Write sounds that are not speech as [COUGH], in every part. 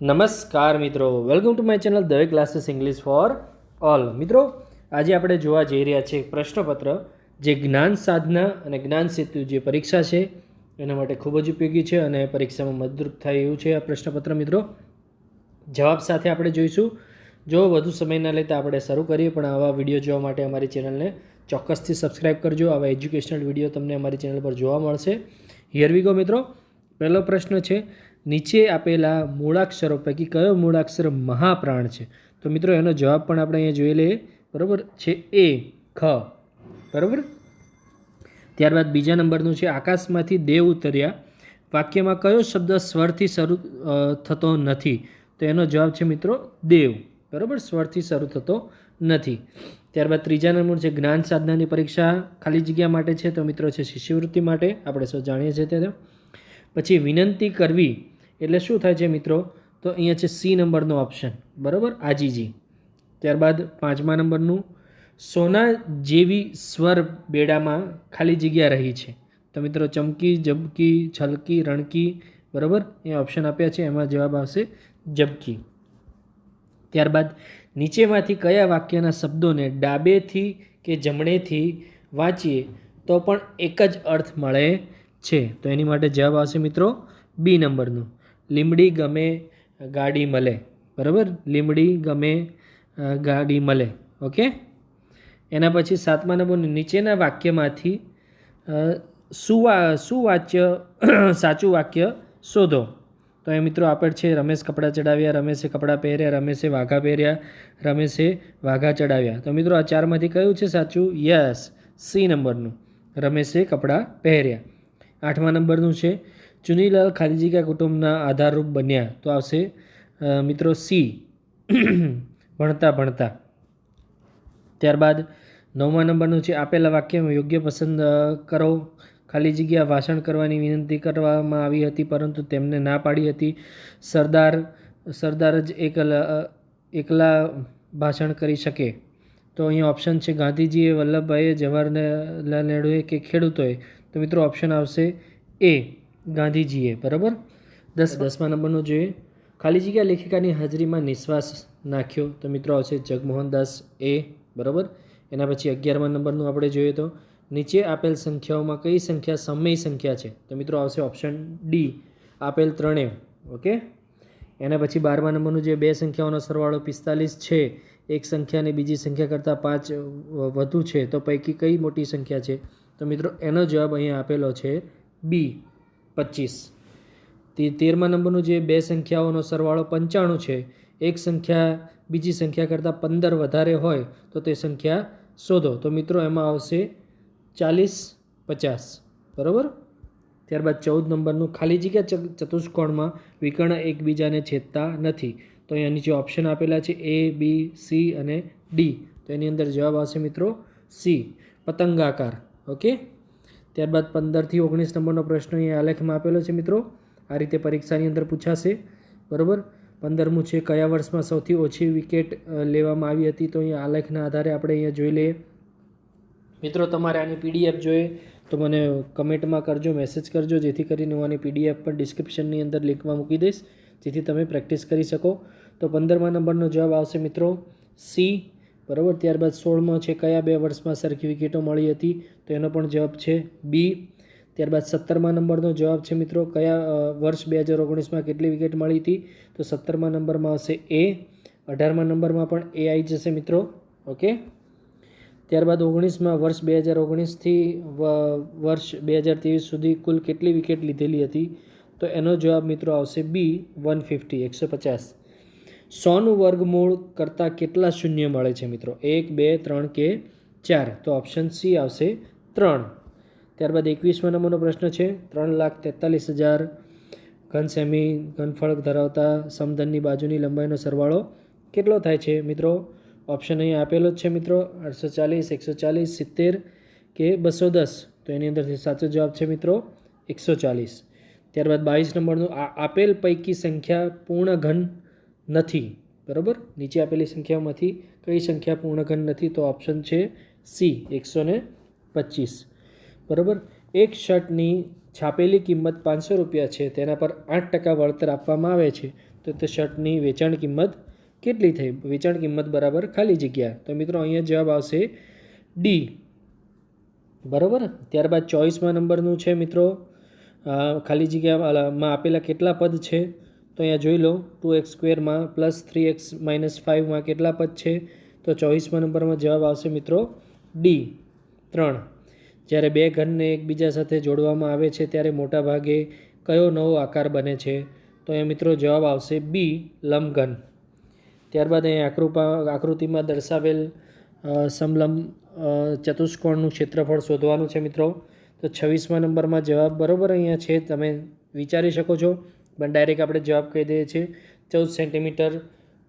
નમસ્કાર મિત્રો. Welcome to my channel Dave classes English for all મિત્રો, આજે આપણે જોવા જઈ રહ્યા છીએ પ્રશ્નપત્ર જે જ્ઞાન સાધના અને જ્ઞાન સેતુ જે પરીક્ષા છે, એના માટે ખૂબ જ ઉપયોગી છે અને પરીક્ષામાં મદદરૂપ થાય એવું છે આ પ્રશ્નપત્ર મિત્રો. જવાબ સાથે આપણે જોઈશું. જો વધુ સમય ન લેતા આપણે શરૂ કરીએ, પણ આવા વીડિયો જોવા માટે અમારી ચેનલને ચોક્કસથી સબસ્ક્રાઇબ કરજો. આવા એજ્યુકેશનલ વીડિયો તમને અમારી ચેનલ પર જોવા મળશે. હિયર વી ગો મિત્રો. પહેલો પ્રશ્ન છે નીચે આપેલા મૂળાક્ષરો પૈકી કયો મૂળાક્ષર મહાપ્રાણ છે? તો મિત્રો, એનો જવાબ પણ આપણે અહીંયા જોઈ લઈએ. બરાબર? છે એ, ખ. બરાબર? ત્યારબાદ બીજા નંબરનું છે, આકાશમાંથી દેવ ઉતર્યા. વાક્યમાં કયો શબ્દ સ્વરથી શરૂ થતો નથી? તો એનો જવાબ છે મિત્રો, દેવ. બરાબર? સ્વરથી શરૂ થતો નથી. ત્યારબાદ ત્રીજા નંબર છે, જ્ઞાન સાધનાની પરીક્ષા ખાલી જગ્યા માટે છે. તો મિત્રો, છે શિષ્યવૃત્તિ માટે. આપણે સૌ જાણીએ છીએ તે? પછી વિનંતી કરવી. એટલે શું થાય છે મિત્રો? તો અહીંયા છે સી નંબરનો ઓપ્શન. બરાબર? આજીજી. ત્યારબાદ પાંચમા નંબરનું. સોના જેવી સ્વર બેડામાં ખાલી જગ્યા રહી છે. તો મિત્રો, ચમકી જબકી છલકી, રણકી, બરાબર? એ ઓપ્શન આપ્યા છે, એમાં જવાબ આવશે જબકી ત્યારબાદ નીચેમાંથી કયા વાક્યના શબ્દોને ડાબેથી કે જમણેથી વાંચીએ તો પણ એક જ અર્થ મળે છે. તો એની માટે જવાબ આવશે મિત્રો બી નંબરનું. લીમડી ગમે ગાડી મળે. બરાબર? લીમડી ગમે ગાડી મળે. ઓકે? એના પછી સાતમા નંબરનું નીચેના વાક્યમાંથી સુવા, સુવાચ્ય, [CLEARS THROAT] સાચું વાક્ય શોધો. તો એ મિત્રો આપણ છે, રમેશ કપડાં ચડાવ્યા, રમેશે કપડાં પહેર્યા, રમેશે વાઘા પહેર્યા, રમેશે વાઘા ચડાવ્યા. તો મિત્રો આ ચારમાંથી કયું છે સાચું? યસ. સી નંબરનું. રમેશે કપડાં પહેર્યા. આઠમા નંબરનું છે ચુનીલાલ ખાલી જગ્યા કુટુંબના આધારરૂપ બન્યા. તો આવશે મિત્રો સી, [CLEARS THROAT] ભણતા ભણતા. ત્યારબાદ નવમા નંબરનું છે, આપેલા વાક્યમાં યોગ્ય પસંદ કરો. ખાલી જગ્યા ભાષણ કરવાની વિનંતી કરવામાં આવી હતી, પરંતુ તેમને ના પાડી હતી. સરદાર સરદાર જ એકલા એકલા ભાષણ કરી શકે. તો અહીંયા ઓપ્શન છે, ગાંધીજીએ, વલ્લભભાઈએ, જવાહરલાલ નહેરુએ કે ખેડૂતોએ? તો મિત્રો ઓપ્શન આવશે, એ. ગાંધીજીએ બરાબર? દસ દસમા નંબરનું જોઈએ. ખાલી જગ્યા લેખિકાની હાજરીમાં નિશ્વાસ નાખ્યો. તો મિત્રો આવશે જગમોહન દાસ એ બરાબર? એના પછી અગિયારમા નંબરનું આપણે જોઈએ તો નીચે આપેલ સંખ્યાઓમાં કઈ સંખ્યા સમય સંખ્યા છે? તો મિત્રો આવશે ઓપ્શન ડી આપેલ ત્રણેય ઓકે? એના પછી બારમા નંબરનું જે બે સંખ્યાઓનો સરવાળો પિસ્તાલીસ છે એક સંખ્યાને બીજી સંખ્યા કરતાં પાંચ વધુ છે તો પૈકી કઈ મોટી સંખ્યા છે? તો મિત્રો એનો જવાબ અહીંયા આપેલો છે બી. પચીસ. તે તેરમા નંબરનું જે બે સંખ્યાઓનો સરવાળો પંચાણું છે, એક સંખ્યા બીજી સંખ્યા કરતાં પંદર વધારે હોય તો તે સંખ્યા શોધો. તો મિત્રો, એમાં આવશે ચાલીસ પચાસ. બરાબર? ત્યારબાદ ચૌદ નંબરનું ખાલી જગ્યા ચતુષ્કોણમાં વિકર્ણ એકબીજાને છેદતા નથી. તો અહીંયાની જે ઓપ્શન આપેલા છે એ, બી, સી અને ડી. તો એની અંદર જવાબ આવશે મિત્રો સી. પતંગાકાર. ઓકે? ત્યારબાદ પંદરથી ઓગણીસ નંબરનો પ્રશ્ન અહીંયા આલેખમાં આપેલો છે મિત્રો. આ રીતે પરીક્ષાની અંદર પૂછાશે. બરાબર? પંદરમું છે, કયા વર્ષમાં સૌથી ઓછી વિકેટ લેવામાં આવી હતી? તો અહીંયા આલેખના આધારે આપણે અહીંયા જોઈ લઈએ. મિત્રો, તમારે આની પીડીએફ જોઈએ તો મને કમેન્ટમાં કરજો, મેસેજ કરજો, જેથી કરીને હું આની પીડીએફ પણ ડિસ્ક્રિપ્શનની અંદર લિંકમાં મૂકી દઈશ. જેથી તમે પ્રેક્ટિસ કરી શકો. તો પંદરમા નંબરનો જવાબ આવશે મિત્રો. સી બરાબર? ત્યારબાદ સોળમાં છે કયા બે વર્ષમાં સરખી વિકેટો મળી હતી? તો એનો પણ જવાબ છે બી. ત્યારબાદ સત્તરમા નંબરનો જવાબ છે મિત્રો, કયા વર્ષ બે હજાર ઓગણીસમાં કેટલી વિકેટ મળી હતી? તો સત્તરમા નંબરમાં આવશે એ. અઢારમા નંબરમાં પણ એ આવી જશે મિત્રો, ઓકે? ત્યારબાદ ઓગણીસમાં વર્ષ બે હજાર ઓગણીસથી વર્ષ બે હજાર ત્રેવીસ સુધી કુલ કેટલી વિકેટ લીધેલી હતી? તો એનો જવાબ મિત્રો આવશે બી, વન ફિફ્ટી, એકસો પચાસ. સોનું વર્ગમૂળ કરતાં કેટલા શૂન્ય મળે છે મિત્રો? એક, બે, ત્રણ કે ચાર? તો ઓપ્શન સી આવશે ત્રણ. ત્યારબાદ એકવીસમા નંબરનો પ્રશ્ન છે. ત્રણ લાખ તેતાલીસ હજાર ઘન સેમી ઘનફળ ધરાવતા સમધનની બાજુની લંબાઈનો સરવાળો કેટલો થાય છે મિત્રો? ઓપ્શન અહીં આપેલો જ છે મિત્રો. આઠસો ચાલીસ, એકસો ચાલીસ, સિત્તેર કે બસો દસ? તો એની અંદરથી સાચો જવાબ છે મિત્રો એકસો ચાલીસ. ત્યારબાદ બાવીસ નંબરનું આપેલ પૈકી સંખ્યા પૂર્ણ ઘન નથી. બરાબર? નીચે આપેલી સંખ્યામાંથી કઈ સંખ્યા પૂર્ણઘન નથી તો ઓપ્શન છે સી એકસો ને પચીસ. બરાબર? એક શર્ટની છાપેલી કિંમત પાંચસો રૂપિયા છે, તેના પર આઠ ટકા વળતર આપવામાં આવે છે, તો તે શર્ટની વેચાણ કિંમત કેટલી થઈ? વેચાણ કિંમત બરાબર ખાલી જગ્યા. તો મિત્રો, અહીંયા જવાબ આવશે ડી બરાબર? ત્યારબાદ ચોવીસમાં નંબરનું છે મિત્રો. ખાલી જગ્યામાં આપેલા કેટલા પદ છે? તો અહીંયા જોઈ લો ટુ એક્સ સ્ક્વેરમાં પ્લસ થ્રી એક્સ માઇનસ ફાઇવમાં કેટલા પદ છે? તો ચોવીસમાં નંબરમાં જવાબ આવશે મિત્રો ડી ત્રણ. જ્યારે બે ઘનને એકબીજા સાથે જોડવામાં આવે છે, ત્યારે મોટાભાગે કયો નવો આકાર બને છે? તો અહીંયા મિત્રો જવાબ આવશે બી લંબઘન. ત્યારબાદ અહીં આકૃપા, આકૃતિમાં દર્શાવેલ સમલંબ ચતુષ્કોણનું ક્ષેત્રફળ શોધવાનું છે મિત્રો. તો છવ્વીસમા નંબરમાં જવાબ બરાબર અહીંયા છે, તમે વિચારી શકો છો. પણ ડાયરેક્ટ આપણે જવાબ કહી દઈએ છીએ ચૌદ સેન્ટીમીટર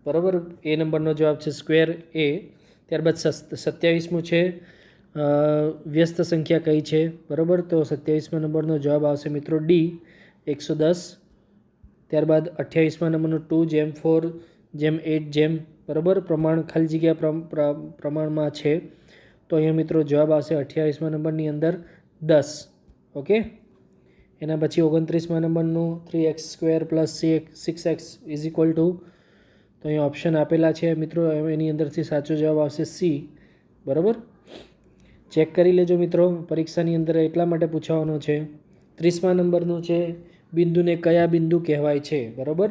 બરાબર? એ નંબરનો જવાબ છે સ્ક્વેર એ ત્યારબાદ સત્યાવીસમું છે વ્યસ્ત સંખ્યા કઈ છે? બરાબર? તો સત્યાવીસમા નંબરનો જવાબ આવશે મિત્રો ડી એકસો દસ. ત્યારબાદ અઠ્યાવીસમા નંબરનો ટુ જેમ ફોર જેમ એટ જેમ, બરાબર? પ્રમાણ ખાલી જગ્યા પ્ર- પ્રમાણમાં છે. તો અહીંયા મિત્રો જવાબ આવશે અઠ્યાવીસમા નંબરની અંદર દસ. ઓકે? એના પછી ઓગણત્રીસમાં નંબરનું three X square plus six X is equal to તો અહીંયા ઓપ્શન આપેલા છે. મિત્રો, એની અંદરથી સાચો જવાબ આવશે સી બરાબર? ચેક કરી લેજો મિત્રો, પરીક્ષાની અંદર એટલા માટે પૂછવાનો છે. ત્રીસમા નંબરનું છે, બિંદુને કયા બિંદુ કહેવાય છે? બરાબર?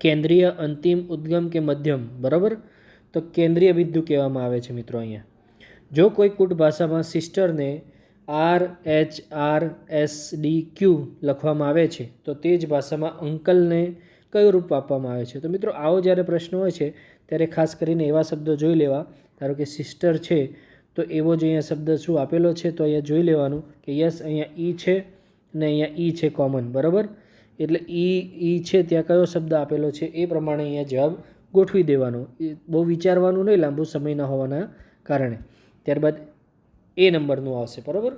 કેન્દ્રીય, અંતિમ, ઉદ્ગમ કે મધ્યમ? બરાબર? તો કેન્દ્રીય બિંદુ કહેવામાં આવે છે મિત્રો અહીંયા. જો કોઈ કૂટ ભાષામાં સિસ્ટરને R, H, R, S, D, Q લખવામાં આવે છે. તો તે જ ભાષામાં અંકલને કયું રૂપ આપવામાં આવે છે? તો મિત્રો, આવો જ્યારે પ્રશ્ન હોય છે, ત્યારે ખાસ કરીને એવા શબ્દો જોઈ લેવા. ધારો કે સિસ્ટર છે, તો એવો જ અહીંયા શબ્દ શું આપેલો છે? તો અહીંયા જોઈ લેવાનું કે યસ, અહીંયા ઈ છે ને અહીંયા ઈ છે કોમન બરાબર? એટલે ઈ ઈ છે ત્યાં કયો શબ્દ આપેલો છે એ પ્રમાણે અહીંયા જવાબ ગોઠવી દેવાનો. એ બહુ વિચારવાનું નહીં, લાંબુ સમય ન હોવાના કારણે. ત્યારબાદ એ નંબરનું આવશે, બરાબર?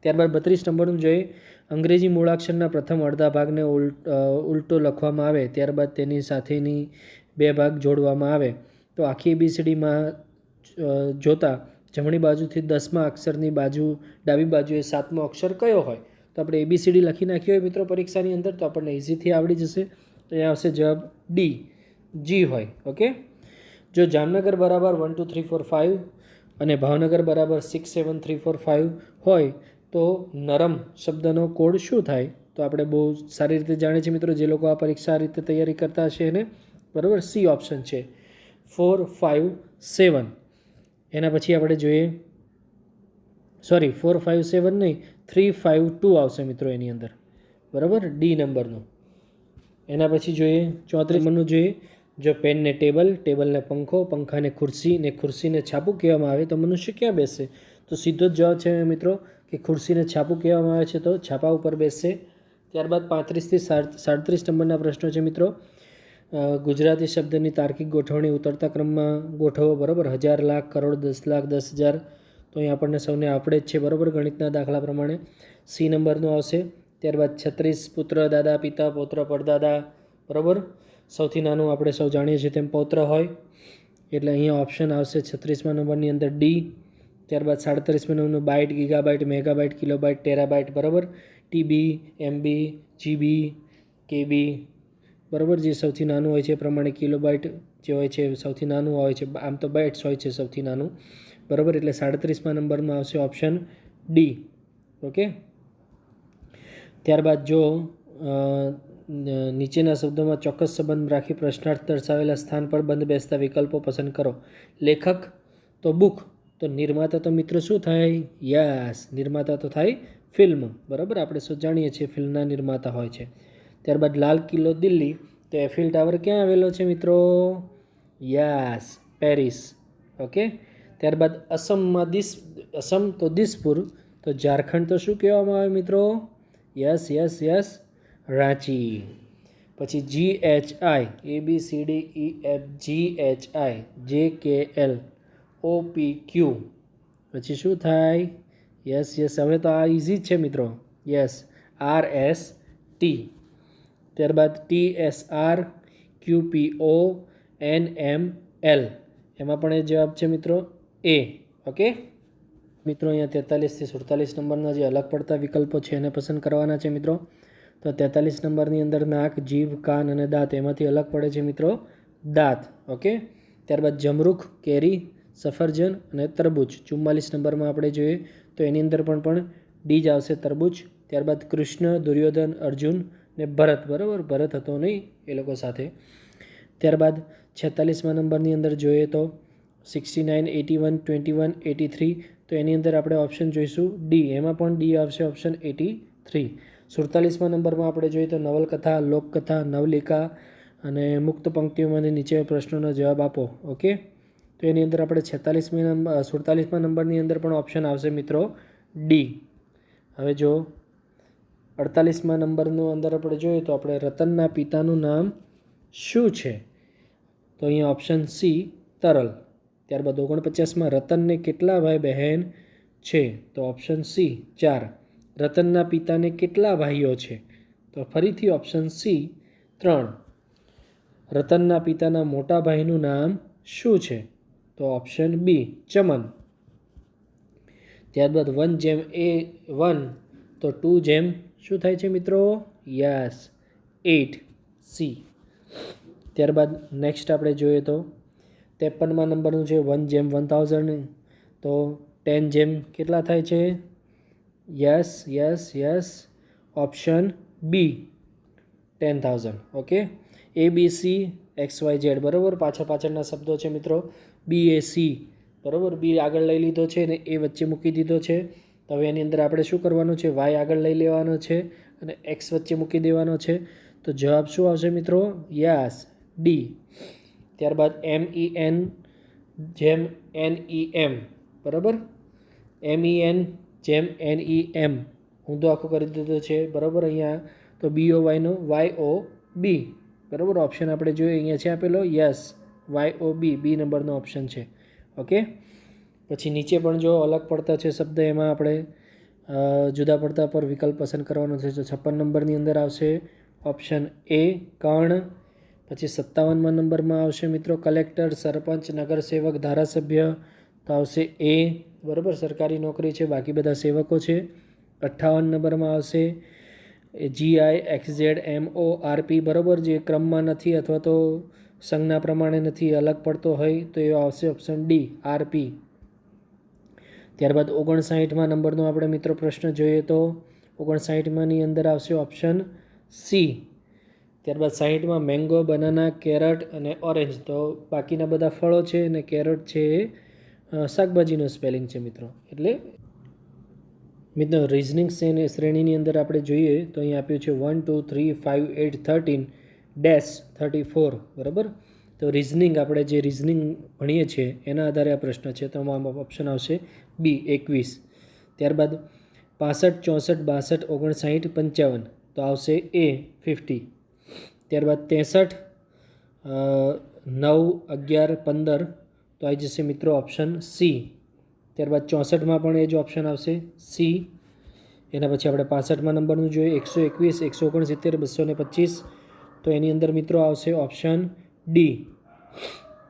ત્યારબાદ બત્રીસ નંબરનું જોઈએ. અંગ્રેજી મૂળાક્ષરના પ્રથમ અડધા ભાગને ઉલ- ઉલટો લખવામાં આવે, ત્યારબાદ તેની સાથેની બે ભાગ જોડવામાં આવે. તો આખી એબીસીડીમાં જોતા જમણી બાજુથી દસમા અક્ષરની બાજુ, ડાબી બાજુએ સાતમો અક્ષર કયો હોય? તો આપણે એબીસીડી લખી નાખી હોય મિત્રો પરીક્ષાની અંદર, તો આપણને ઇઝીથી આવડી જશે. તો આવશે જવાબ ડી, જી હોય, ઓકે? જો જામનગર બરાબર one, two, three, four five અને ભાવનગર બરાબર six seven three four five હોય તો નરમ શબ્દનો કોડ શું થાય? તો આપણે બહુ સારી રીતે જાણીએ છીએ મિત્રો, જે લોકો આ પરીક્ષા રીતે તૈયારી કરતા હશે એને બરાબર સી ઓપ્શન છે. ફોર ફાઇવ સેવન એના પછી આપણે જોઈએ સોરી ફોર ફાઇવ સેવન નહીં થ્રી ફાઇવ ટુ આવશે મિત્રો એની અંદર. બરાબર? ડી નંબરનું એના પછી જોઈએ, ચોત્રીસ નંબરનું જોઈએ જો પેનને ટેબલ, ટેબલને પંખો, પંખાને ખુરશી ને ખુરશીને છાપું કહેવામાં આવે તો મનુષ્ય ક્યાં બેસશે તો સીધો જ જવાબ છે મિત્રો કે ખુરશીને છાપું કહેવામાં આવે છે તો છાપા ઉપર બેસશે ત્યારબાદ પાંત્રીસથી સાડત્રીસ નંબરના પ્રશ્નો છે મિત્રો. ગુજરાતી શબ્દની તાર્કિક ગોઠવણી ઉતરતા ક્રમમાં ગોઠવો, બરાબર? હજાર લાખ, કરોડ, દસ લાખ, દસ હજાર. તો અહીં આપણને સૌને આપણે જ છે, બરાબર? ગણિતના દાખલા પ્રમાણે. સી નંબરનું આવશે. ત્યારબાદ છત્રીસ પુત્ર, દાદા, પિતા, પૌત્ર, પરદાદા, બરાબર? સૌથી નાનું આપણે સૌ જાણીએ છીએ તેમ પૌત્ર હોય. એટલે અહીંયા ઓપ્શન આવશે છત્રીસમાં નંબરની અંદર ડી ત્યારબાદ સાડત્રીસમાં નંબરનું byte gigabyte megabyte kilobyte terabyte બરાબર? ટીબી એમબી જીબી કેબી બરાબર? જે સૌથી નાનું હોય છે એ પ્રમાણે કિલોબાઇટ જે હોય છે સૌથી નાનું હોય છે. આમ તો બાઇટ્સ હોય છે સૌથી નાનું. બરાબર? એટલે સાડત્રીસમાં નંબરમાં આવશે ઓપ્શન ડી ઓકે ત્યારબાદ જો નીચેના શબ્દોમાં ચોક્કસ સંબંધ રાખી પ્રશ્નાર્થ દર્શાવેલા સ્થાન પર બંધ બેસતા વિકલ્પો પસંદ કરો. લેખક, તો બુક. તો નિર્માતા તો મિત્રો શું થાય? યસ, નિર્માતા તો થાય ફિલ્મ. બરાબર? આપણે શું જાણીએ છીએ? ફિલ્મના નિર્માતા હોય છે. ત્યારબાદ લાલ કિલ્લો દિલ્હી. તો એફિલ ટાવર ક્યાં આવેલો છે મિત્રો? Yes, Paris. ઓકે? ત્યારબાદ અસમમાં દિસ, અસમ તો દિસપુર. તો ઝારખંડ તો શું કહેવામાં આવે મિત્રો? Yes yes yes. રાંચી. પછી G H I A B C D E F G H I J K L ઓ પી ક્યુ પછી શું થાય? યસ યસ હવે તો આ ઇઝી જ છે મિત્રો. યસ આર એસ ટી ત્યારબાદ T S R Q P O N M L એમાં પણ એ જવાબ છે મિત્રો એ ઓકે મિત્રો, અહીંયા તેતાલીસથી સુડતાલીસ નંબરના જે અલગ પડતા વિકલ્પો છે એને પસંદ કરવાના છે મિત્રો. તો તેતાલીસ નંબરની અંદર નાક, જીભ, કાન અને દાંત, એમાંથી અલગ પડે છે મિત્રો દાંત, ઓકે? ત્યારબાદ જમરૂખ, કેરી, સફરજન અને તરબૂચ. ચુમ્માલીસ નંબરમાં આપણે જોઈએ તો એની અંદર પણ પણ ડી જ આવશે તરબૂચ. ત્યારબાદ કૃષ્ણ, દુર્યોધન, અર્જુન ને ભરત, બરાબર? ભરત હતો નહીં એ લોકો સાથે. ત્યારબાદ છેતાલીસમાં નંબરની અંદર જોઈએ તો sixty nine, eighty one, twenty one, eighty three. તો એની અંદર આપણે ઓપ્શન જોઈશું ડી. એમાં પણ ડી આવશે ઓપ્શન એટી થ્રી. સુડતાલીસમાં નંબરમાં આપણે જોઈએ તો નવલકથા, લોકકથા, નવલિકા અને મુક્ત પંક્તિઓમાંથી નીચે પ્રશ્નોનો જવાબ આપો, ઓકે? તો એની અંદર આપણે છેતાલીસમી નંબર સુડતાલીસમાં નંબરની અંદર પણ ઓપ્શન આવશે મિત્રો ડી હવે જો અડતાલીસમાં નંબરનું અંદર આપણે જોઈએ તો આપણે રતનના પિતાનું નામ શું છે? તો અહીંયા ઓપ્શન સી તરલ. ત્યારબાદ ઓગણપચાસમાં રતનને કેટલા ભાઈ બહેન છે? તો ઓપ્શન સી ચાર. રતનના પિતાને કેટલા ભાઈઓ છે? તો ફરીથી ઓપ્શન સી ત્રણ. રતનના પિતાના મોટા ભાઈનું નામ શું છે? તો ઓપ્શન બી ચમન. ત્યારબાદ વન જેમ એ વન તો ટુ જેમ શું થાય છે મિત્રો? યસ એટ સી ત્યારબાદ નેક્સ્ટ આપણે જોઈએ તો ત્રેપનમાં નંબરનું છે વન જેમ વન થાઉઝન્ડ તો ટેન જેમ કેટલા થાય છે? Yes yes yes option B ten thousand okay A B C X Y Z બરાબર? પાછળ પાછળના શબ્દો છે મિત્રો. બી એ સી બરાબર? બી આગળ લઈ લીધો છે અને એ વચ્ચે મૂકી દીધો છે. તો હવે એની અંદર આપણે શું કરવાનું છે? વાય આગળ લઈ લેવાનો છે અને એક્સ વચ્ચે મૂકી દેવાનો છે. તો જવાબ શું આવશે મિત્રો? યસ ડી ત્યારબાદ એમ ઈ એન જેમ એન ઈ એમ બરાબર? એમ ઈ એન જેમ એન ઈ એમ ઊંધો આખો કરી દીધો છે, બરાબર અહીંયા? તો બી ઓ વાયનો વાય ઓ બી બરાબર? ઓપ્શન આપણે જોઈએ, અહીંયા છે આપેલો? યસ વાય ઓ બી બી નંબરનો ઓપ્શન છે. ઓકે પછી નીચે પણ જો અલગ પડતા છે શબ્દ, એમાં આપણે જુદા પડતા પર વિકલ્પ પસંદ કરવાનો છે. તો છપ્પન નંબરની અંદર આવશે ઓપ્શન એ કર્ણ. પછી સત્તાવનમાં નંબરમાં આવશે મિત્રો કલેક્ટર સરપંચ, નગરસેવક, ધારાસભ્ય. તો આવશે એ બરાબર, સરકારી નોકરી છે, બાકી બધા સેવકો છે. અઠ્ઠાવન નંબરમાં આવશે. GI X Z M O RP બરાબર, જે ક્રમમાં નથી અથવા તો સંજ્ઞા પ્રમાણે નથી, અલગ પડતો હોય તો એ આવશે ઓપ્શન ડી આરપી ત્યારબાદ ઓગણસાઠમાં નંબરનો આપણે મિત્રો પ્રશ્ન જોઈએ તો ઓગણસાઠમાંની અંદર આવશે ઓપ્શન સી ત્યારબાદ સાહીઠમાં મેંગો બનાના કેરટ અને ઓરેન્જ તો બાકીના બધા ફળો છે અને કેરટ છે એ શાકભાજીનું સ્પેલિંગ છે મિત્રો. એટલે મિત્રો રિઝનિંગ શ્રેણીની અંદર આપણે જોઈએ તો અહીં આપ્યું છે one two three five eight thirteen dash thirty four બરાબર? તો રિઝનિંગ આપણે જે રિઝનિંગ ભણીએ છીએ, એના આધારે આ પ્રશ્ન છે. તો આમાં ઓપ્શન આવશે બી એકવીસ. ત્યારબાદ પાસઠ, ચોસઠ, બાસઠ, ઓગણસાઠ, પંચાવન. તો આવશે એ ફિફ્ટી ત્યારબાદ ત્રેસઠ નવ, અગિયાર, પંદર તો આવી જશે મિત્રો ઓપ્શન સી ત્યારબાદ ચોસઠમાં પણ એ જ ઓપ્શન આવશે. સી એના પછી આપણે પાસઠમાં નંબરનું જોઈએ. એકસો એકવીસ, એકસો ઓગણસિત્તેર, બસો ને પચીસ. તો એની અંદર મિત્રો આવશે ઓપ્શન ડી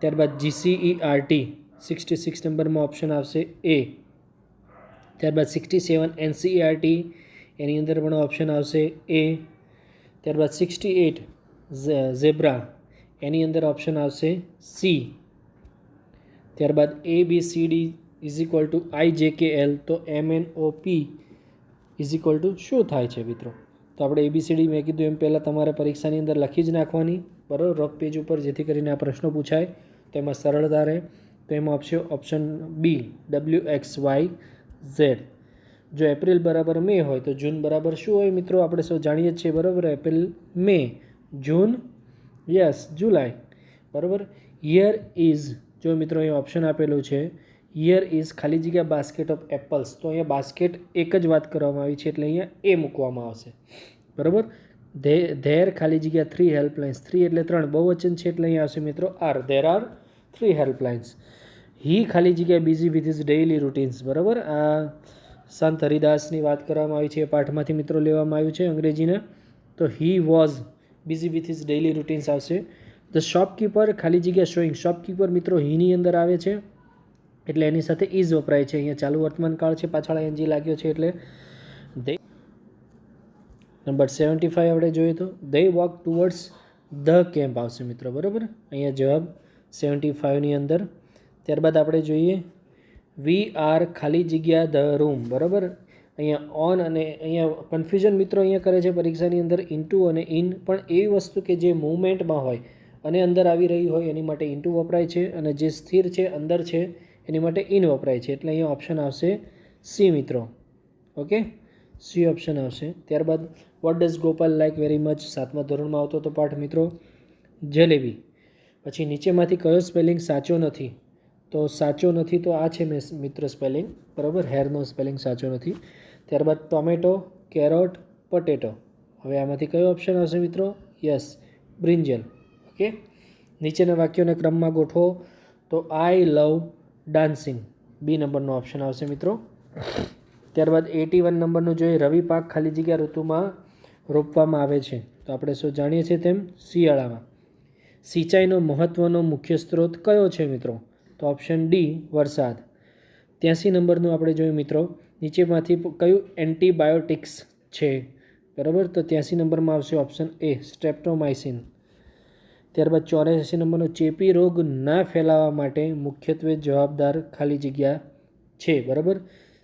ત્યારબાદ જીસીઈ આરટી સિક્સટી સિક્સ નંબરમાં ઓપ્શન આવશે એ ત્યારબાદ સિક્સટી સેવન એનસીઈઆરટી એની અંદર પણ ઓપ્શન આવશે એ ત્યારબાદ સિક્સટી એટ ઝેબ્રા. એની અંદર ઓપ્શન આવશે સી ત્યારબાદ A B C D is equal to I J K L તો M N O P is equal to શું થાય છે મિત્રો? તો આપણે એબીસીડી મેં કીધું એમ પહેલાં તમારે પરીક્ષાની અંદર લખી જ નાખવાની, બરાબર? રફ પેજ ઉપર જેથી કરીને આ પ્રશ્નો પૂછાય. તો એમાં સરળતા રહે. તો એમાં આપશે option B W X Y Z જો એપ્રિલ બરાબર મે હોય તો જૂન બરાબર શું હોય મિત્રો? આપણે સૌ જાણીએ છીએ, બરાબર? April, May, June, yes, July. બરાબર? યર ઇઝ જો મિત્રો અહીં ઓપ્શન આપેલું છે યર ઇઝ ખાલી જગ્યા બાસ્કેટ ઓફ એપલ્સ તો અહીંયા બાસ્કેટ એક જ વાત કરવામાં આવી છે એટલે અહીંયા એ મૂકવામાં આવશે. બરાબર? ધેર ખાલી જગ્યા થ્રી હેલ્પલાઇન્સ થ્રી એટલે ત્રણ, બહુવચન છે એટલે અહીંયા આવશે મિત્રો are there are three helplines he ખાલી જગ્યા busy with his daily routines બરાબર? આ સંત હરિદાસની વાત કરવામાં આવી છે, એ પાઠમાંથી મિત્રો લેવામાં આવ્યું છે અંગ્રેજીના. તો he was busy with his daily routines આવશે. ધ શોપકીપર ખાલી જગ્યા શોઈંગ શોપકીપર મિત્રો હીની અંદર આવે છે. એટલે એની સાથે ઇઝ વપરાય છે. અહીંયા ચાલુ વર્તમાન કાળ છે, પાછળ એનજી લાગ્યો છે એટલે દે નંબર સેવન્ટી ફાઈવ આપણે જોઈએ તો they walk towards the camp આવશે મિત્રો, બરાબર? અહીંયા જવાબ સેવન્ટી ફાઇવની અંદર. ત્યારબાદ આપણે જોઈએ વી આર ખાલી જગ્યા ધ રૂમ બરાબર? અહીંયા ઓન અને અહીંયા કન્ફ્યુઝન મિત્રો અહીંયા કરે છે પરીક્ષાની અંદર ઇન્ટુ અને ઇન પણ એવી વસ્તુ કે જે મૂવમેન્ટમાં હોય અને અંદર આવી રહી હોય એની માટે ઇન્ટુ વપરાય છે અને જે સ્થિર છે, અંદર છે, એની માટે ઇન વપરાય છે. એટલે અહીંયા ઓપ્શન આવશે સી મિત્રો. ઓકે સી ઓપ્શન આવશે. ત્યારબાદ what does Gopal like very much સાતમા ધોરણમાં આવતો હતો પાઠ મિત્રો. જલેબી. પછી નીચેમાંથી કયો સ્પેલિંગ સાચો નથી? તો સાચો નથી તો આ છે મેં મિત્ર સ્પેલિંગ બરાબર? હેરનો સ્પેલિંગ સાચો નથી. ત્યારબાદ ટોમેટો કેરોટ પટેટો હવે આમાંથી કયો ઓપ્શન આવશે મિત્રો? Yes brinjal okay? નીચેના વાક્યોને ક્રમમાં ગોઠવો. તો આઈ લવ ડાન્સિંગ બી નંબરનો ઓપ્શન આવશે મિત્રો. ત્યારબાદ એટી વન નંબરનું જોઈએ રવિ પાક ખાલી જગ્યા ઋતુમાં રોપવામાં આવે છે. તો આપણે શું જાણીએ છીએ તેમ? શિયાળામાં. સિંચાઈનો મહત્ત્વનો મુખ્ય સ્ત્રોત કયો છે મિત્રો? તો ઓપ્શન ડી વરસાદ. ત્યાંસી નંબરનું આપણે જોયું મિત્રો. નીચેમાંથી કયું એન્ટીબાયોટિક્સ છે? બરાબર? તો ત્યાંસી નંબરમાં આવશે ઓપ્શન એ સ્ટ્રેપ્ટોમાઇસિન ત્યારબાદ ચોર્યાસી નંબરનો ચેપી રોગ ના ફેલાવા માટે મુખ્યત્વે જવાબદાર ખાલી જગ્યા છે, બરાબર?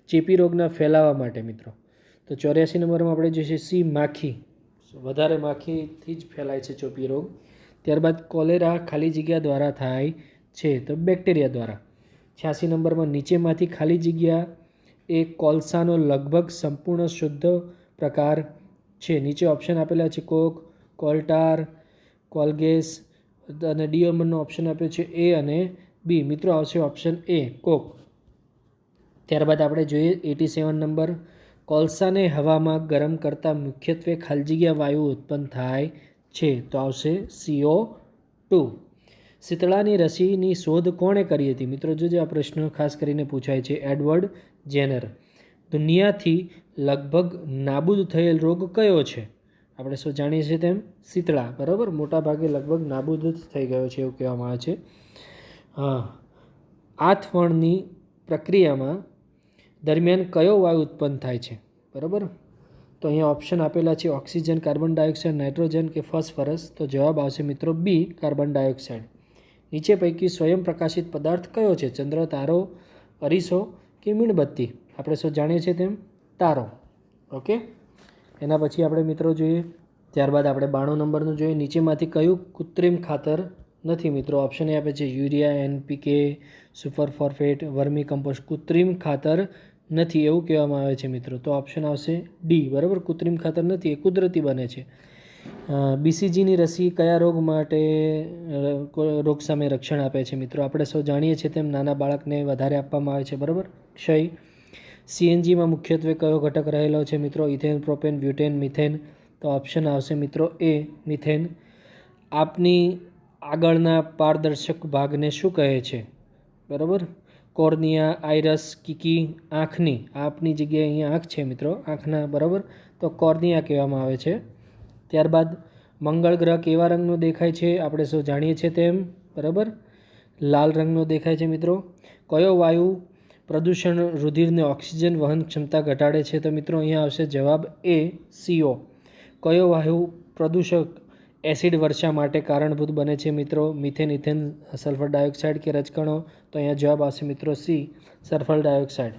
ચેપી રોગના ફેલાવા માટે, મિત્રો. તો ચોર્યાસી નંબરમાં આપણે જોઈશે સી, માખી. વધારે માખીથી જ ફેલાય છે ચોપી રોગ. ત્યારબાદ કોલેરા ખાલી જગ્યા દ્વારા થાય છે, તો બેક્ટેરિયા દ્વારા. છ્યાસી નંબરમાં નીચેમાંથી ખાલી જગ્યા એ કોલસાનો લગભગ સંપૂર્ણ શુદ્ધ પ્રકાર છે. નીચે ઓપ્શન આપેલા છે કોક, કોલ્ટાર કોલગેસ અને ડી ઓપ્શન આપ્યો છે એ અને બી મિત્રો, આવશે ઓપ્શન એ કોક. ત્યારબાદ આપણે જોઈએ એટી સેવન નંબર કોલસાને હવામાં ગરમ કરતાં મુખ્યત્વે ખાલજીગ્યા વાયુ ઉત્પન્ન થાય છે. તો આવશે સીઓ ટુ શીતળાની રસીની શોધ કોણે કરી હતી? મિત્રો જોજો આ પ્રશ્ન ખાસ કરીને પૂછાય છે એડવર્ડ જેનર. દુનિયાથી લગભગ નાબૂદ થયેલ રોગ કયો છે? આપણે શું જાણીએ છીએ તેમ? શીતળા. બરાબર? મોટાભાગે લગભગ નાબૂદ જ થઈ ગયો છે એવું કહેવામાં આવે છે. હા. આથવણની પ્રક્રિયામાં દરમિયાન કયો વાયુ ઉત્પન્ન થાય છે? બરાબર? તો અહીંયા ઓપ્શન આપેલા છે ઓક્સિજન, કાર્બન ડાયોક્સાઇડ, નાઇટ્રોજન કે ફોસ્ફરસ. તો જવાબ આવશે મિત્રો બી કાર્બન ડાયોક્સાઇડ. નીચે પૈકી સ્વયં પ્રકાશિત પદાર્થ કયો છે? ચંદ્ર, તારો, અરીસો કે મીણબત્તી? આપણે શું જાણીએ છીએ તેમ? તારો. ઓકે? એના પછી આપણે મિત્રો જોઈએ, ત્યારબાદ આપણે બાણું નંબરનું જોઈએ. નીચેમાંથી કયું કૃત્રિમ ખાતર નથી મિત્રો? ઓપ્શન એ આપે છે urea NPK super phosphate vermicompost કૃત્રિમ ખાતર નથી એવું કહેવામાં આવે છે મિત્રો. તો ઓપ્શન આવશે ડી બરાબર? કૃત્રિમ ખાતર નથી, એ કુદરતી બને છે. બીસીજીની રસી કયા રોગ માટે રોગ સામે રક્ષણ આપે છે મિત્રો? આપણે સૌ જાણીએ છીએ તેમ નાના બાળકને વધારે આપવામાં આવે છે. બરાબર? ક્ષય સીએનજીમાં મુખ્યત્વે કયો ઘટક રહેલો છે મિત્રો? Ethane, propane, butane, methane? તો ઓપ્શન આવશે મિત્રો એ, મિથેન. આપની આગળના પારદર્શક ભાગને શું કહે છે? બરાબર? કોર્નિયા, આયરસ, કીકી, આંખની. આપની જગ્યાએ અહીંયા આંખ છે મિત્રો, આંખના, બરાબર? તો કોર્નિયા કહેવામાં આવે છે. ત્યારબાદ, મંગળ ગ્રહ કેવા રંગનો દેખાય છે? આપણે સૌ જાણીએ છીએ તેમ? બરાબર? લાલ રંગનો દેખાય છે મિત્રો. કયો વાયુ પ્રદૂષણ રુધિરને ઓક્સિજન વહન ક્ષમતા ઘટાડે છે. તો મિત્રો, અહીંયા આવશે જવાબ એ, સીઓ. કયો વાયુ પ્રદૂષક એસિડ વર્ષા માટે કારણભૂત બને છે મિત્રો? મિથેન, ઇથેન, સલ્ફર ડાયોક્સાઇડ કે રજકણો? તો અહીંયા જવાબ આવશે મિત્રો સી, સલ્ફર ડાયોક્સાઇડ.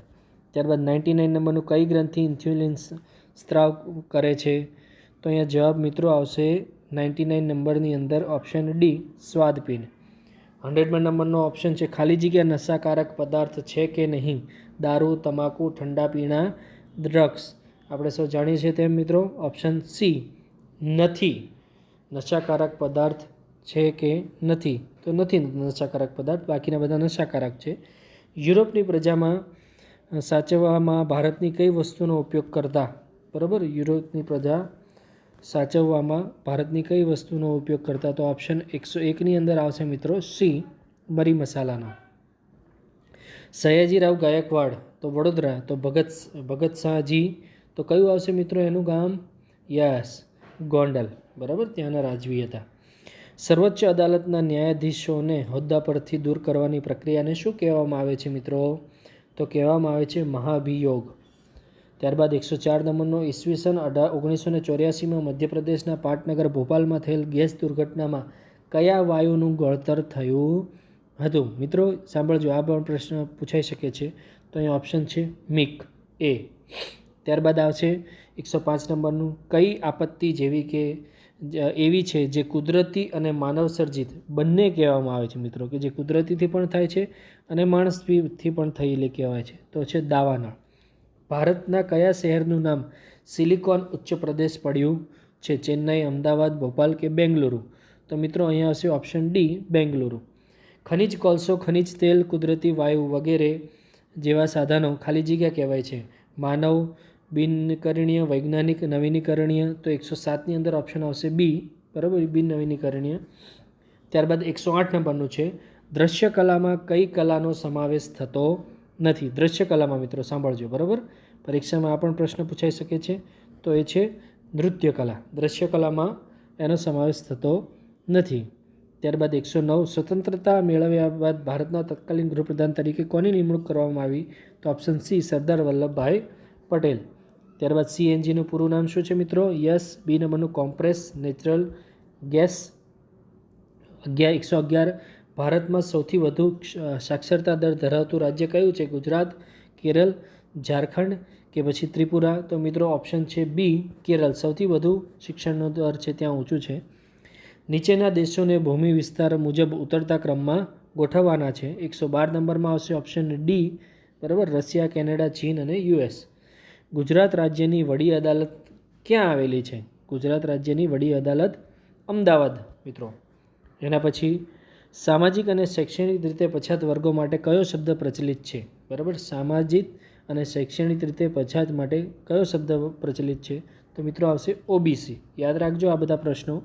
ત્યારબાદ નાઇન્ટી નાઇન નંબરનું કઈ ગ્રંથિ ઇન્સ્યુલિન સ્ત્રાવ કરે છે? તો અહીંયા જવાબ મિત્રો આવશે નાઇન્ટી નાઇન નંબરની અંદર ઓપ્શન ડી સ્વાદપીંડ હંડ્રેડમાં નંબરનો ઓપ્શન છે, ખાલી જગ્યા નશાકારક પદાર્થ છે કે નહીં? દારૂ, તમાકુ, ઠંડા પીણા ડ્રગ્સ આપણે સૌ જાણીએ છીએ તેમ મિત્રો ઓપ્શન સી નથી. નશાકારક પદાર્થ છે કે નથી? તો નથી નશાકારક પદાર્થ, બાકીના બધા નશાકારક છે. યુરોપની પ્રજામાં સાચવવામાં ભારતની કઈ વસ્તુનો ઉપયોગ કરતા? બરાબર? યુરોપની પ્રજા સાચવવામાં ભારતની કઈ વસ્તુનો ઉપયોગ કરતા તો ઓપ્શન એકસો એકની અંદર આવશે મિત્રો સી, મરી મસાલાનો. સયાજીરાવ ગાયકવાડ, તો વડોદરા, તો ભગત ભગત શાહજી, તો કયું આવશે મિત્રો એનું ગામ? યસ, ગોંડલ. બરાબર? ત્યાંના રાજવી હતા. સર્વોચ્ચ અદાલતના ન્યાયાધીશોને હોદ્દા પરથી દૂર કરવાની પ્રક્રિયાને શું કહેવામાં આવે છે મિત્રો? તો કહેવામાં આવે છે મહાભિયોગ. ત્યારબાદ એકસો ચાર નંબરનો ઈસવીસન અઢાર ઓગણીસો ને ચોર્યાસીમાં મધ્યપ્રદેશના પાટનગર ભોપાલમાં થયેલ ગેસ દુર્ઘટનામાં કયા વાયુનું ગળતર થયું હતું? મિત્રો, સાંભળજો, આ પણ પ્રશ્ન પૂછાઈ શકે છે. તો અહીં ઓપ્શન છે મિક, એ. ત્યારબાદ આવશે એકસો પાંચ નંબરનું, કઈ આપત્તિ જેવી કે એવી છે જે કુદરતી અને માનવસર્જિત બંને કહેવામાં આવે છે, મિત્રો, કે જે કુદરતીથી પણ થાય છે અને માણસથી પણ થયેલી કહેવાય છે. તો છે દાવાનળ. ભારતના કયા શહેરનું નામ સિલિકોન ઉચ્ચ પ્રદેશ પડ્યું છે? ચેન્નઈ, અમદાવાદ, ભોપાલ કે બેંગલુરુ? તો મિત્રો, અહીંયા આવશે ઓપ્શન ડી, બેંગલુરુ. ખનિજ કોલસો, ખનિજ તેલ, કુદરતી વાયુ વગેરે જેવા સાધનો ખાલી જગ્યા કહેવાય છે. માનવ, બિનકરણીય, વૈજ્ઞાનિક, નવીનીકરણીય, તો એકસો સાતની અંદર ઓપ્શન આવશે બી બરાબર? બિન નવીનીકરણીય. ત્યારબાદ એકસો આઠ નંબરનું છે. દ્રશ્ય કલામાં કઈ કલાનો સમાવેશ થતો નથી. દ્રશ્ય કલામાં મિત્રો સાંભળજો, બરાબર? પરીક્ષામાં આ પણ પ્રશ્ન પૂછાઈ શકે છે. તો એ છે નૃત્ય કલા દ્રશ્ય કલામાં એનો સમાવેશ થતો નથી. ત્યારબાદ એકસો નવ, સ્વતંત્રતા મેળવ્યા બાદ ભારતના તત્કાલીન ગૃહપ્રધાન તરીકે કોની નિમણૂક કરવામાં આવી? તો ઓપ્શન સી, સરદાર વલ્લભભાઈ પટેલ. ત્યારબાદ સીએનજીનું પૂરું નામ શું છે મિત્રો? યસ, બી નંબરનું કોમ્પ્રેસ નેચરલ ગેસ અગિયાર, એકસો અગિયાર ભારતમાં સૌથી વધુ સાક્ષરતા દર ધરાવતું રાજ્ય કયું છે? ગુજરાત, કેરળ, ઝારખંડ કે પછી ત્રિપુરા? તો મિત્રો ઓપ્શન છે બી, કેરળ. સૌથી વધુ શિક્ષણનો દર છે ત્યાં ઊંચું છે. નીચેના દેશોને ભૂમિ વિસ્તાર મુજબ ઉતરતા ક્રમમાં ગોઠવવાના છે. એકસો બાર નંબરમાં આવશે ઓપ્શન ડી, બરાબર? રશિયા, કેનેડા, ચીન અને યુએસ ગુજરાત રાજ્યની વડી અદાલત ક્યાં આવેલી છે? ગુજરાત રાજ્યની વડી અદાલત અમદાવાદ, મિત્રો. એના પછી સામાજિક અને શૈક્ષણિક રીતે પછાત વર્ગો માટે કયો શબ્દ પ્રચલિત છે? બરાબર? સામાજિક અને શૈક્ષણિક રીતે પછાત માટે કયો શબ્દ પ્રચલિત છે? તો મિત્રો આવશે ઓબીસી. યાદ રાખજો આ બધા પ્રશ્નો.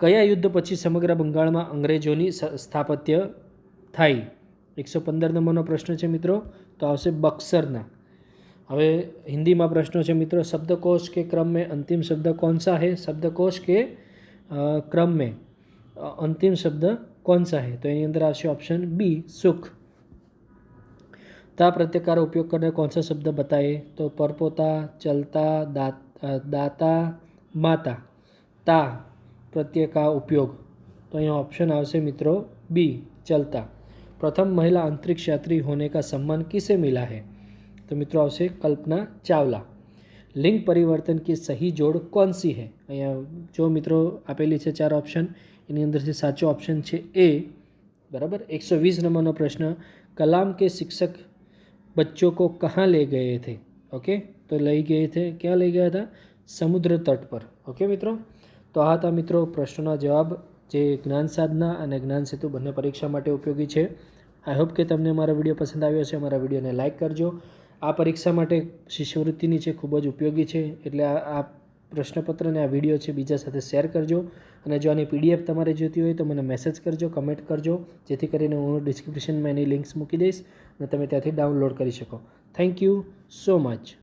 કયા યુદ્ધ પછી સમગ્ર બંગાળમાં અંગ્રેજોની સ્થાપત્ય થાય? એકસો પંદર નંબરનો પ્રશ્ન છે મિત્રો. તો આવશે બક્સરના. હવે હિન્દીમાં પ્રશ્નો છે મિત્રો. શબ્દકોશ કે ક્રમ અંતિમ શબ્દ કોનસા હે? શબ્દકોશ કે ક્રમ મેં અંતિમ શબ્દ अंतिम शब्द कौन सा है तो એની અંદર આવશે ઓપ્શન બી સુખ ता प्रत्यय का उपयोग करने कौन सा शब्द बताए तो परपोता चलता दात अ, दाता माता ता प्रत्यय का उपयोग तो यहाँ ऑप्शन आवश्य मित्रों बी चलता प्रथम महिला अंतरिक्ष यात्री होने का सम्मान किसे मिला है तो मित्रों आवश्य कल्पना चावला લિંગ પરિવર્તન की સહી જોડ કોણ સી હે અહીંયા જો મિત્રો આપેલી છે ચાર ઓપ્શન એની અંદર જે સાચો ઓપ્શન છે એ, બરાબર? એકસો વીસ નંબરનો પ્રશ્ન, કલામ કે શિક્ષક બચ્ચો કો કહાં લઈ ગયે થે? ઓકે? તો લઈ ગયે થે, ક્યાં લઈ ગયા હતા? સમુદ્ર તટ પર. ઓકે મિત્રો? તો આ હતા મિત્રો પ્રશ્નોના જવાબ, જે જ્ઞાન સાધના અને જ્ઞાન સેતુ બંને પરીક્ષા માટે ઉપયોગી છે. આઈ હોપ કે તમને મારો વીડિયો પસંદ આવ્યો છે મારા વિડીયોને લાઇક કરજો. આ પરીક્ષા માટે શિષ્યવૃત્તિની છે ખૂબ જ ઉપયોગી છે. એટલે આ પ્રશ્નપત્ર અને આ વીડિયો છે બીજા સાથે શેર કરજો અને જો આની પીડીએફ તમારે જોઈતી હોય તો મને મેસેજ કરજો, કમેન્ટ કરજો, જેથી કરીને હું ડિસ્ક્રિપ્શનમાં એની લિંક્સ મૂકી દઈશ અને તમે ત્યાંથી ડાઉનલોડ કરી શકો. Thank you so much